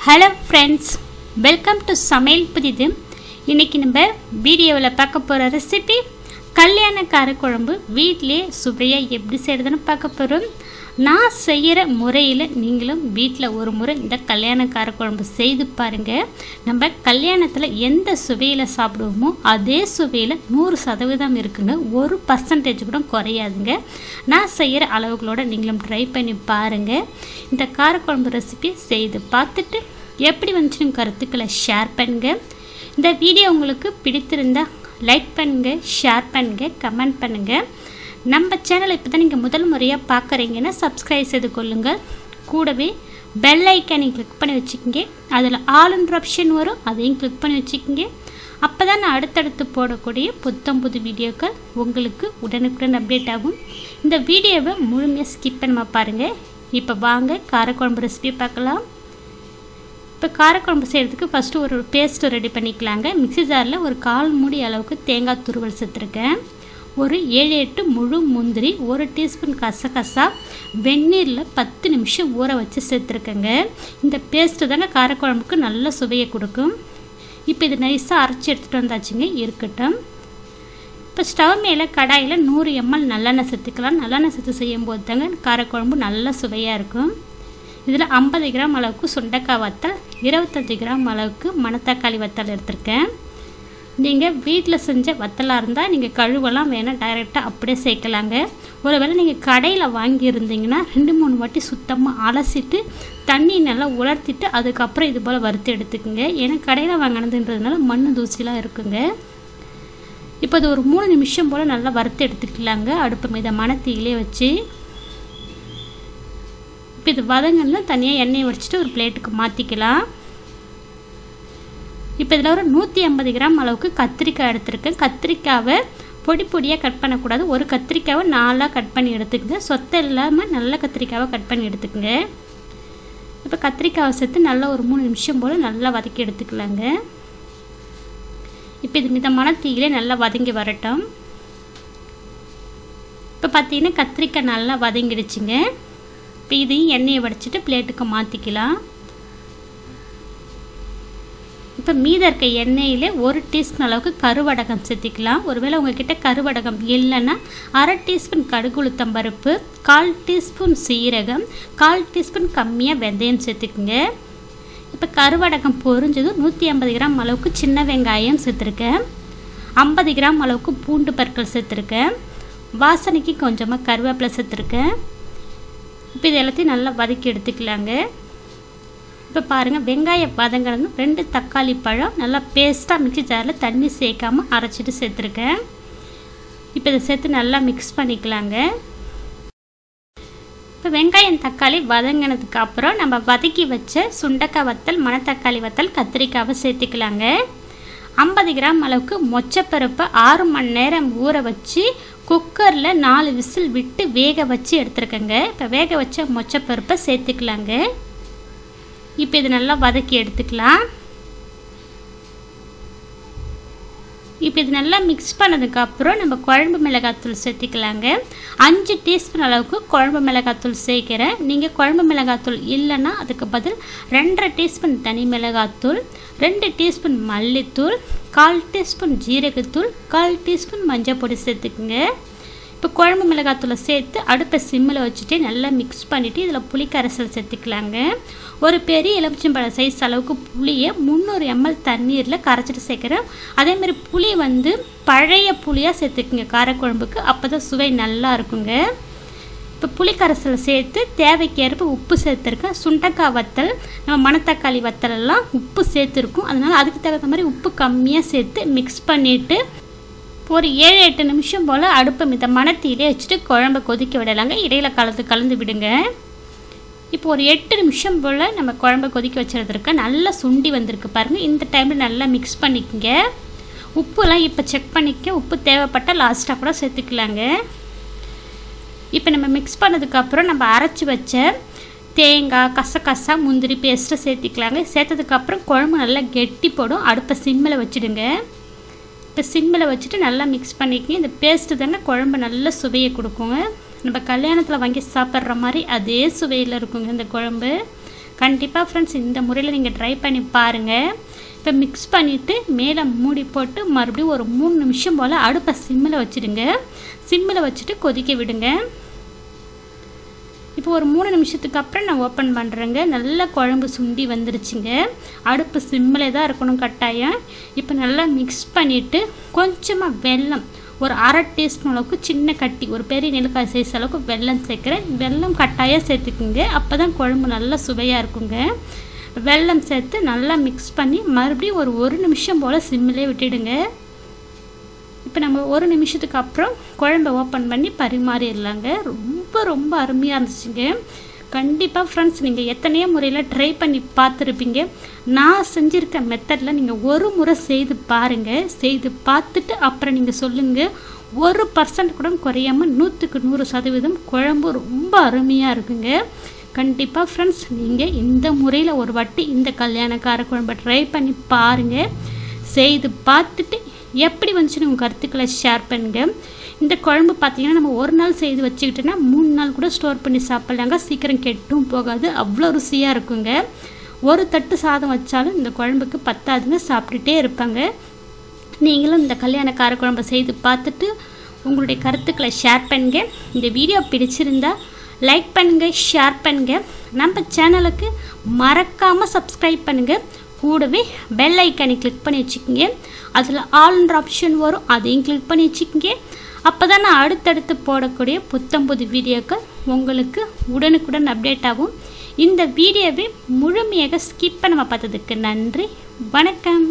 Hello friends welcome to சமையல் புதிது. இன்றைக்கி நம்ம வீடியோவில் பார்க்க போகிற ரெசிபி கல்யாண காரக்குழம்பு வீட்டிலே சுவையாக எப்படி செய்கிறதுன்னு பார்க்க போகிறோம் நான் செய்கிற முறையில் நீங்களும் வீட்டில் ஒரு முறை இந்த கல்யாண காரக்குழம்பு செய்து பாருங்கள் நம்ம கல்யாணத்தில் எந்த சுவையில் சாப்பிடுவோமோ அதே சுவையில் நூறு சதவீதம் இருக்குங்க ஒரு பர்சன்டேஜ் கூட குறையாதுங்க. நான் செய்கிற அளவுகளோட நீங்களும் ட்ரை பண்ணி பாருங்கள் இந்த காரக்குழம்பு ரெசிபி செய்து பார்த்துட்டு எப்படி வந்துச்சுன்னு கருத்துக்களை ஷேர் பண்ணுங்கள் இந்த வீடியோ உங்களுக்கு பிடித்திருந்தா லைக் பண்ணுங்கள் ஷேர் பண்ணுங்கள் கமெண்ட் பண்ணுங்கள் நம்ம சேனலை இப்போ தான் நீங்கள் முதல் முறையாக பார்க்குறீங்கன்னா சப்ஸ்கிரைப் செய்து கொள்ளுங்கள் கூடவே பெல் ஐக்கானை கிளிக் பண்ணி வச்சுக்கோங்க. அதில் ஆளுன்ற ஆப்ஷன் வரும். அதையும் கிளிக் பண்ணி வச்சுக்கோங்க. அப்போ தான் நான் அடுத்தடுத்து போடக்கூடிய புத்தம் புது வீடியோக்கள் உங்களுக்கு உடனுக்குடன் அப்டேட் ஆகும். இந்த வீடியோவை முழுமையாக ஸ்கிப் பண்ணாமல் பாருங்கள் இப்போ வாங்க காரக்குழம்பு ரெசிபி பார்க்கலாம். இப்போ காரக்குழம்பு செய்கிறதுக்கு ஃபஸ்ட்டு ஒரு பேஸ்ட்டு ரெடி பண்ணிக்கலாங்க. மிக்ஸி ஜாரில் ஒரு கால் மூடி அளவுக்கு தேங்காய் துருவல் சேர்த்துருக்கேன் ஒரு ஏழு எட்டு முழு முந்திரி ஒரு டீஸ்பூன் கசகசா வெந்நீரில் பத்து நிமிஷம் ஊற வச்சு சேர்த்துருக்கேங்க. இந்த பேஸ்ட்டு தாங்க காரக்குழம்புக்கு நல்ல சுவையை கொடுக்கும். இப்போ இது நைஸாக அரைச்சி எடுத்துகிட்டு வந்தாச்சுங்க இருக்கட்டும். இப்போ ஸ்டவ் மேலே கடாயில் நூறு எம்எல் நல்லெண்ணெய் சேர்த்துக்கலாம். நல்லெண்ணெய் சேர்த்து செய்யும்போது தாங்க காரக்குழம்பு நல்ல சுவையாக இருக்கும். இதில் ஐம்பது கிராம் அளவுக்கு சுண்டைக்காய் வத்தல் இருபத்தஞ்சி கிராம் அளவுக்கு மணத்தக்காளி வத்தல் எடுத்திருக்கேன். நீங்கள் வீட்டில் செஞ்ச வத்தலாக இருந்தால் நீங்கள் கழுவெல்லாம் வேணால் டைரெக்டாக அப்படியே சேர்க்கலாங்க. ஒருவேளை நீங்கள் கடையில் வாங்கியிருந்தீங்கன்னா ரெண்டு மூணு வாட்டி சுத்தமாக அலசிட்டு தண்ணி நல்லா உலர்த்திட்டு அதுக்கப்புறம் இது போல் வறுத்து எடுத்துக்கோங்க. ஏன்னா கடையில் வாங்கினதுன்றதுனால மண் தூசிலாம் இருக்குங்க. இப்போ அது ஒரு மூணு நிமிஷம் போல் நல்லா வறுத்து எடுத்துக்கலாங்க. அடுப்பு மிதமான தீயிலே வச்சு. இப்போ இது வதங்கன்னா தனியாக எண்ணெய் வடிச்சிட்டு ஒரு பிளேட்டுக்கு மாற்றிக்கலாம் இப்போ இதில் ஒரு நூற்றி ஐம்பது கிராம் அளவுக்கு கத்திரிக்காய் எடுத்திருக்கேன். கத்திரிக்காவை பொடி பொடியாக கட் பண்ணக்கூடாது. ஒரு கத்திரிக்காவை நாலாக கட் பண்ணி எடுத்துக்கங்க. சொத்தை இல்லாமல் நல்ல கத்திரிக்காவை கட் பண்ணி எடுத்துக்கங்க. இப்போ கத்திரிக்காவை சேர்த்து நல்லா ஒரு மூணு நிமிஷம் போல் நல்லா வதக்கி எடுத்துக்கலாங்க. இப்போ இது மிதமான தீயிலே நல்லா வதங்கி வரட்டும். இப்போ பார்த்தீங்கன்னா கத்திரிக்காய் நல்லா வதங்கிடுச்சுங்க. இப்போ இதையும் எண்ணெயை வடிச்சிட்டு பிளேட்டுக்கு மாற்றிக்கலாம் இப்போ மீத இருக்க எண்ணெயிலே ஒரு டீஸ்பூன் அளவுக்கு கருவடகம் சேர்த்திக்கலாம். ஒருவேளை உங்ககிட்ட கருவடகம் இல்லைன்னா அரை டீஸ்பூன் கடுகுளுத்தம் பருப்பு கால் டீஸ்பூன் சீரகம் கால் டீஸ்பூன் கம்மியாக வெந்தயம் சேர்த்துக்குங்க. இப்போ கருவடகம் பொரிஞ்சதும் நூற்றி ஐம்பது கிராம் அளவுக்கு சின்ன வெங்காயம் சேர்த்துருக்கேன். ஐம்பது கிராம் அளவுக்கு பூண்டு பற்கள் சேர்த்துருக்கேன். வாசனைக்கு கொஞ்சமாக கருவேப்பிலை சேர்த்துருக்கேன். இப்போ இது எல்லாத்தையும் நல்லா வதக்கி எடுத்துக்கலாங்க. இப்போ பாருங்கள் வெங்காயம் வதங்கிறது ரெண்டு தக்காளி பழம் நல்லா பேஸ்ட்டாக மிக்சி ஜாரில் தண்ணி சேர்க்காமல் அரைச்சிட்டு சேர்த்துருக்கேன். இப்போ இதை சேர்த்து நல்லா மிக்ஸ் பண்ணிக்கலாங்க. இப்போ வெங்காயம் தக்காளி வதங்கினதுக்கு அப்புறம் நம்ம வதக்கி வச்ச சுண்டக்காய் வத்தல் மணத்தக்காளி வத்தல் கத்திரிக்காவை சேர்த்துக்கலாங்க. ஐம்பது கிராம் அளவுக்கு மொச்சப்பருப்பை ஆறு மணி நேரம் ஊற வச்சு குக்கரில் நாலு விசில் விட்டு வேக வச்சு எடுத்துருக்கேங்க. இப்போ வேக வச்ச மொச்சப்பருப்பை சேர்த்துக்கலாங்க. இப்போ இது நல்லா வதக்கி எடுத்துக்கலாம். இப்போ இது நல்லா மிக்ஸ் பண்ணதுக்கப்புறம் நம்ம குழம்பு மிளகாத்தூள் சேர்த்திக்கலாங்க. அஞ்சு டீஸ்பூன் அளவுக்கு குழம்பு மிளகாத்தூள் சேர்க்கிறேன். நீங்கள் குழம்பு மிளகாத்தூள் இல்லைன்னா அதுக்கு பதில் ரெண்டரை டீஸ்பூன் தனி மிளகாத்தூள் ரெண்டு டீஸ்பூன் மல்லித்தூள் கால் டீஸ்பூன் ஜீரகத்தூள் கால் டீஸ்பூன் மஞ்சள் பொடி சேர்த்துக்குங்க. இப்போ குழம்பு மிளகாத்தூளை சேர்த்து அடுப்பை சிம்மில் வச்சுட்டு நல்லா மிக்ஸ் பண்ணிவிட்டு இதில் புளிக்கரைசல் சேர்த்துக்கலாங்க. ஒரு பெரிய எலுமிச்சம்பழம் சைஸ் அளவுக்கு புளியை முந்நூறு எம்எல் தண்ணீரில் கரைச்சிட்டு சேர்க்குறேன். அதேமாரி புளி வந்து பழைய புளியாக சேர்த்துக்குங்க காரக்குழம்புக்கு. அப்போ தான் சுவை நல்லா இருக்குங்க. இப்போ புளிக்கரைசலை சேர்த்து தேவைக்கேற்ப உப்பு சேர்த்துருக்கேன். சுண்டக்காய் வத்தல் நம்ம மணத்தக்காளி வத்தலெல்லாம் உப்பு சேர்த்துருக்கும். அதனால் அதுக்கு தகுந்த மாதிரி உப்பு கம்மியாக சேர்த்து மிக்ஸ் பண்ணிவிட்டு ஒரு ஏழு எட்டு நிமிஷம் போல் அடுப்பை மிதமான தீரை வச்சுட்டு குழம்பை கொதிக்க விடலாங்க. இடையில கலந்து கலந்து விடுங்க. இப்போ ஒரு எட்டு நிமிஷம் போல் நம்ம குழம்பை கொதிக்க வச்சுருந்துருக்க நல்லா சுண்டி வந்திருக்கு பாருங்கள் இந்த டைமில் நல்லா மிக்ஸ் பண்ணிக்கங்க. உப்புலாம் இப்போ செக் பண்ணிக்க. உப்பு தேவைப்பட்டால் லாஸ்ட்டாக கூட சேர்த்துக்கலாங்க. இப்போ நம்ம மிக்ஸ் பண்ணதுக்கப்புறம் நம்ம அரைச்சி வச்ச தேங்காய் கசகசா முந்திரி பேஸ்ட்டை சேர்த்திக்கலாங்க. சேர்த்ததுக்கப்புறம் குழம்பு நல்லா கெட்டி போடும். அடுப்பை சிம்மில் வச்சுடுங்க. இப்போ சிம்மில் வச்சுட்டு நல்லா மிக்ஸ் பண்ணிக்கங்க இந்த பேஸ்ட்டு தானே குழம்பு நல்ல சுவையை கொடுக்குங்க. நம்ம கல்யாணத்தில் வாங்கி சாப்பிட்ற மாதிரி அதே சுவையில் இருக்குங்க இந்த குழம்பு. கண்டிப்பாக ஃப்ரெண்ட்ஸ் இந்த முறையில் நீங்கள் ட்ரை பண்ணி பாருங்கள் இப்போ மிக்ஸ் பண்ணிவிட்டு மேலே மூடி போட்டு மறுபடியும் ஒரு மூணு நிமிஷம் போல் அடுப்பை சிம்மில் வச்சுடுங்க. சிம்மில் வச்சுட்டு கொதிக்க விடுங்க. இப்போ ஒரு மூணு நிமிஷத்துக்கு அப்புறம் நான் ஓப்பன் பண்ணுறேங்க நல்லா குழம்பு சுண்டி வந்துருச்சுங்க. அடுப்பு சிம்மில் தான் இருக்கணும் கட்டாயம். இப்போ நல்லா மிக்ஸ் பண்ணிவிட்டு கொஞ்சமாக வெல்லம். ஒரு அரை டீஸ்பூன் அளவுக்கு சின்ன கட்டி ஒரு பெரிய நெல்லிக்காய் சைஸ் அளவுக்கு வெல்லம் சேர்க்குறேன். வெல்லம் கட்டாயம் சேர்த்துக்குங்க. அப்போ தான் குழம்பு நல்லா சுவையாக இருக்குங்க. வெல்லம் சேர்த்து நல்லா மிக்ஸ் பண்ணி மறுபடியும் ஒரு ஒரு நிமிஷம் போல் சிம்மிலே விட்டுடுங்க. இப்போ நம்ம ஒரு நிமிஷத்துக்கு அப்புறம் குழம்பை ஓப்பன் பண்ணி பரிமாறிடலாங்க. ரொம்ப ரொம்ப அருமையாக இருந்துச்சுங்க. கண்டிப்பாக ஃப்ரெண்ட்ஸ் நீங்கள் எத்தனையோ முறையில் ட்ரை பண்ணி பார்த்துருப்பீங்க. நான் செஞ்சுருக்க மெத்தடில் நீங்கள் ஒரு முறை செய்து பாருங்கள் செய்து பார்த்துட்டு அப்புறம் நீங்கள் சொல்லுங்கள் ஒரு பர்சன்ட் கூட குறையாமல் நூற்றுக்கு நூறு சதவீதம் குழம்பு ரொம்ப அருமையாக இருக்குங்க. கண்டிப்பாக ஃப்ரெண்ட்ஸ் நீங்கள் இந்த முறையில் ஒரு வாட்டி இந்த கல்யாணக்கார குழம்பை ட்ரை பண்ணி பாருங்கள் செய்து பார்த்துட்டு எப்படி வந்துச்சுன்னு உங்கள் கருத்துக்களை ஷேர் பண்ணுங்கள் இந்த குழம்பு பார்த்தீங்கன்னா நம்ம ஒரு நாள் செய்து வச்சுக்கிட்டோன்னா மூணு நாள் கூட ஸ்டோர் பண்ணி சாப்பிட்லாங்க. சீக்கிரம் கெட்டும் போகாது. அவ்வளோ ருசியாக இருக்குங்க. ஒரு தட்டு சாதம் வச்சாலும் இந்த குழம்புக்கு பத்தாதுங்க. சாப்பிட்டுட்டே இருப்பாங்க. நீங்களும் இந்த கல்யாண கார குழம்பை செய்து பார்த்துட்டு உங்களுடைய கருத்துக்களை ஷேர் பண்ணுங்க. இந்த வீடியோ பிடிச்சிருந்தா லைக் பண்ணுங்கள் ஷேர் பண்ணுங்கள் நம்ம சேனலுக்கு மறக்காமல் சப்ஸ்கிரைப் பண்ணுங்கள் கூடவே பெல் ஐக்கனை கிளிக் பண்ணி வச்சுக்கோங்க. அதில் ஆல்ன்ற ஆப்ஷன் வரும். அதையும் கிளிக் பண்ணி வச்சுக்கோங்க. அப்போ தான் நான் அடுத்தடுத்து போடக்கூடிய புத்தம்புது வீடியோக்கள் உங்களுக்கு உடனுக்குடன் அப்டேட் ஆகும். இந்த வீடியோவை முழுமையாக ஸ்கிப் பண்ண பார்த்ததுக்கு நன்றி. வணக்கம்.